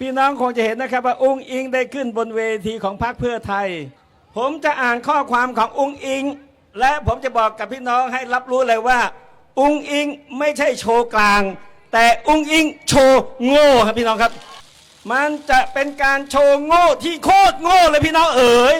พี่น้องคงจะเห็นนะครับว่าองค์อิงได้ขึ้นบนเวทีของพรรคเพื่อไทย ผมจะอ่านข้อความขององค์อิง และผมจะบอกกับพี่น้องให้รับรู้เลยว่าองค์อิงไม่ใช่โชว์กลาง แต่องค์อิงโชว์โง่ครับพี่น้องครับ มันจะเป็นการโชว์โง่ที่โคตรโง่เลยพี่น้องเอ๋ย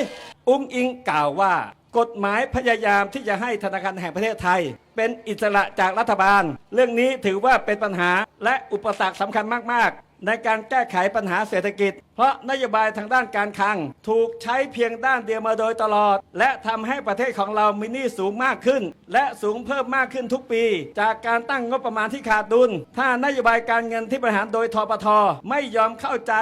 อุ้งอิงกล่าวว่ากฎหมายพยายามที่จะให้ธนาคารแห่งประเทศไทย เป็นอิสระจากรัฐบาล เรื่องนี้ถือว่าเป็นปัญหาและอุปสรรคสำคัญมาก ๆ ในการแก้ไขปัญหาเศรษฐกิจ เพราะนโยบายทางด้านการคลัง ถูกใช้เพียงด้านเดียวมาโดยตลอด และทำให้ประเทศของเรามีหนี้สูงมากขึ้น และสูงเพิ่มมากขึ้นทุกปี จากการตั้งงบประมาณที่ขาดดุล ถ้านโยบายการเงินที่บริหารโดยทปทไม่ยอมเข้าใจ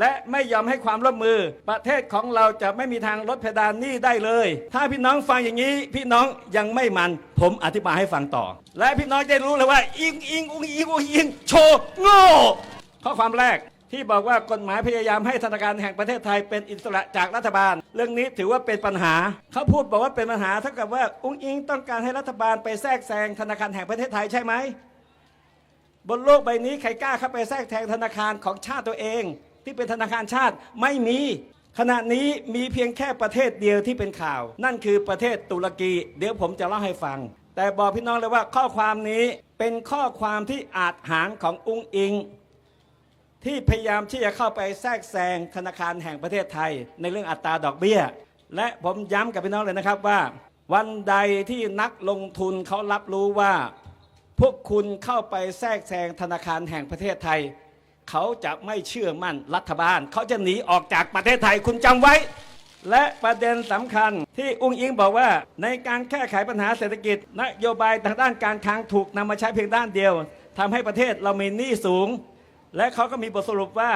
และไม่ยอมให้ความร่วมมือ ประเทศของเราจะไม่มีทางลดเพดานหนี้ได้เลย ถ้าพี่น้องฟังอย่างนี้ พี่น้องยังไม่มันผมอธิบายให้ฟังต่อ และพี่น้องจะรู้เลยว่า อิงอิงอุงอิงอุงอิงโชโง่ ข้อความแรกที่บอกว่ากฎหมายพยายามให้ธนาคารแห่งประเทศไทยเป็นอิสระจากรัฐบาล เรื่องนี้ถือว่าเป็นปัญหา เขาพูดบอกว่าเป็นปัญหาเท่ากับว่าอุ้งอิงต้องการให้รัฐบาลไปแทรกแซงธนาคารแห่งประเทศไทยใช่ไหมบนโลกใบนี้ใครกล้าเข้าไปแทรกแซงธนาคารของชาติตัวเอง ที่เป็นธนาคารชาติไม่มีขณะนี้มีเพียงแค่ประเทศเดียวที่เป็นข่าว นั่นคือประเทศตุรกี เดี๋ยวผมจะเล่าให้ฟัง แต่บอกพี่น้องเลยว่าข้อความนี้เป็นข้อความที่อาจหารของอุ้งอิง ที่พยายามที่จะเข้าไปแทรกแซงธนาคารแห่งประเทศไทย ในเรื่องอัตราดอกเบี้ย และผมย้ำกับพี่น้องเลยนะครับว่า วันใดที่นักลงทุนเขารับรู้ว่า พวกคุณเข้าไปแทรกแซงธนาคารแห่งประเทศไทย เขาจะไม่เชื่อมั่นรัฐบาล เขาจะหนีออกจากประเทศไทยคุณจำไว้ และประเด็นสำคัญที่อุ้งอิงบอกว่า ในการแก้ไขปัญหาเศรษฐกิจ นโยบายทางด้านการคลังถูกนำมาใช้เพียงด้านเดียวทำให้ประเทศเรามีหนี้สูง และเขาก็มีบทสรุปว่า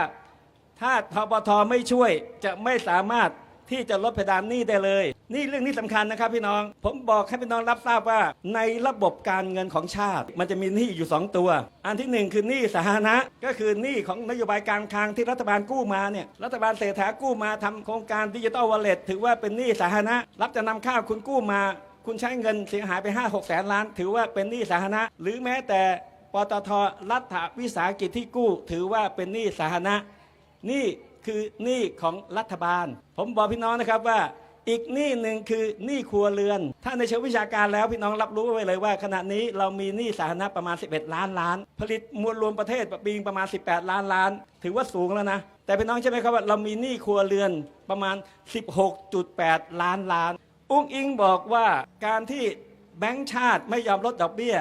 ถ้าทบทไม่ช่วยจะไม่สามารถที่จะลดเพดานหนี้ได้เลย นี่เรื่องนี้สำคัญนะครับพี่น้อง ผมบอกให้พี่น้องรับทราบว่า ในระบบการเงินของชาติ มันจะมีหนี้อยู่ 2 ตัว อันที่หนึ่งคือหนี้สาธารณะ ก็คือหนี้ของนโยบายการคลังที่รัฐบาลกู้มาเนี่ยรัฐบาลเศรษฐากู้มาทำโครงการดิจิตอลวอลเล็ตถือว่าเป็นหนี้สาธารณะ รับจะนำข้าวคุณกู้มา คุณใช้เงินเสียหายไป5 6แสนล้าน ถือว่าเป็นหนี้สาธารณะ หรือแม้แต่ ปตทรัฐวิสาหกิจที่กู้ ถือว่าเป็นหนี้สาธารณะนี่คือหนี้ของรัฐบาล ผมบอกพี่น้องนะครับว่าอีกหนี้หนึ่งคือหนี้ครัวเรือน ถ้าในเชิงวิชาการแล้วพี่น้องรับรู้ไว้เลยว่า ขณะนี้เรามีหนี้สาธารณะประมาณ 11 ล้านล้าน ผลิตมวลรวมประเทศปีประมาณ 18 ล้านล้าน ถือว่าสูงแล้วนะ แต่พี่น้องใช่ไหมครับว่าเรามีหนี้ครัวเรือนประมาณ 16.8 ล้านล้าน อุ้งอิงบอกว่าการที่แบงก์ชาติไม่ยอมลดดอกเบี้ย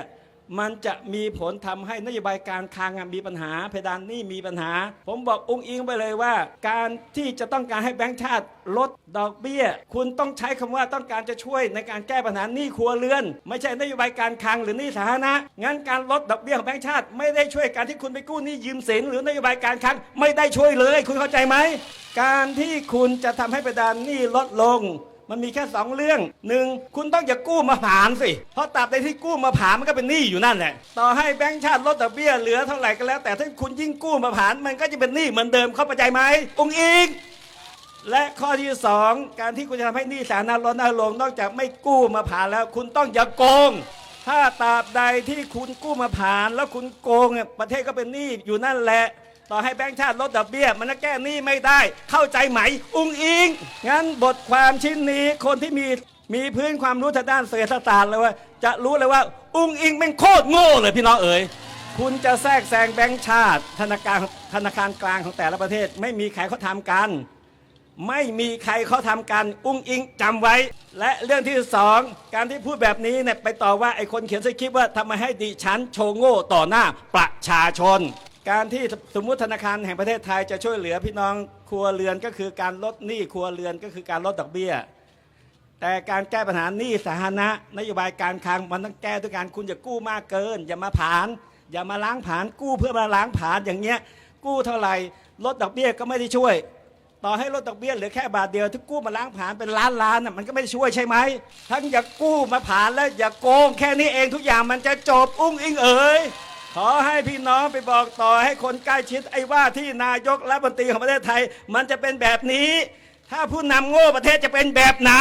มันจะมีผลทำให้นโยบายการคลังมีปัญหา เพดานหนี้มีปัญหา ผมบอกองค์อิงไปเลยว่า การที่จะต้องการให้แบงก์ชาติลดดอกเบี้ย คุณต้องใช้คำว่าต้องการจะช่วยในการแก้ปัญหาหนี้ครัวเรือน ไม่ใช่นโยบายการคลังหรือหนี้สาธารณะงั้นการลดดอกเบี้ยของแบงก์ชาติ ไม่ได้ช่วยการที่คุณไปกู้หนี้ยืมสินหรือนโยบายการคลังไม่ได้ช่วยเลย คุณเข้าใจไหมการที่คุณจะทำให้เพดานหนี้ลดลง มันมีแค่สองเรื่องหนึ่งคุณต้องอย่ากู้มาผ่านสิ เพราะตราบใดที่กู้มาผ่านมันก็เป็นหนี้อยู่นั่นแหละ ต่อให้แบงก์ชาติลดดอกเบี้ยเหลือเท่าไหร่ก็แล้ว แต่ถ้าคุณยิ่งกู้มาผ่านมันก็จะเป็นหนี้เหมือนเดิมเข้าใจไหมองค์อิงและข้อที่สองการที่คุณจะทำให้หนี้สาธารณะลดน้อยลงนอกจากไม่กู้มาผ่านแล้ว คุณต้องอย่าโกง ถ้าตราบใดที่คุณกู้มาผ่าน แล้วคุณโกงเนี่ยประเทศก็เป็นหนี้อยู่นั่นแหละ ต่อให้แบงก์ชาติลดดอกเบี้ย มันก็แก้หนี้ไม่ได้ เข้าใจไหม อุ้งอิง งั้นบทความชิ้นนี้คนที่มีมีพื้นความรู้ทางด้านเศรษฐศาสตร์เลยว่าจะรู้เลยว่า อุ้งอิงเป็นโคตรโง่เลยพี่น้องเอ๋ยคุณจะแทรกแซงแบงก์ชาติ ธนาคารธนาคารกลางของแต่ละประเทศ ไม่มีใครเขาทำกัน ไม่มีใครเขาทำกัน อุ้งอิงจำไว้ และเรื่องที่สองการที่พูดแบบนี้เนี่ยไปต่อว่าไอ้คนเขียนสคริปต์ว่าทำไมให้ดิฉันโชว์โง่ต่อหน้าประชาชน การที่สมมุติธนาคารแห่งประเทศไทยจะช่วยเหลือพี่น้องครัวเรือนก็คือการลดหนี้ครัวเรือนก็คือการลดดอกเบี้ย แต่การแก้ปัญหาหนี้สาธารณะ นโยบายการคลังมันต้องแก้ด้วยการคุณอย่ากู้มากเกิน อย่ามาผาน อย่ามาล้างผานกู้เพื่อมาล้างผานอย่างเงี้ยกู้เท่าไหร่ลดดอกเบี้ยก็ไม่ได้ช่วย ต่อให้ลดดอกเบี้ยเหลือแค่บาทเดียวถ้ากู้มาล้างผานเป็นล้านล้านน่ะมันก็ไม่ได้ช่วยใช่ไหมทั้งอย่ากู้มาผานและอย่าโกงแค่นี้เองทุกอย่างมันจะจบอุ้งอิงเอ๋ย ขอให้พี่น้องไปบอกต่อให้คนใกล้ชิดไอ้ว่าที่นายกรัฐมนตรีของประเทศไทย มันจะเป็นแบบนี้ ถ้าผู้นำโง่ประเทศจะเป็นแบบไหน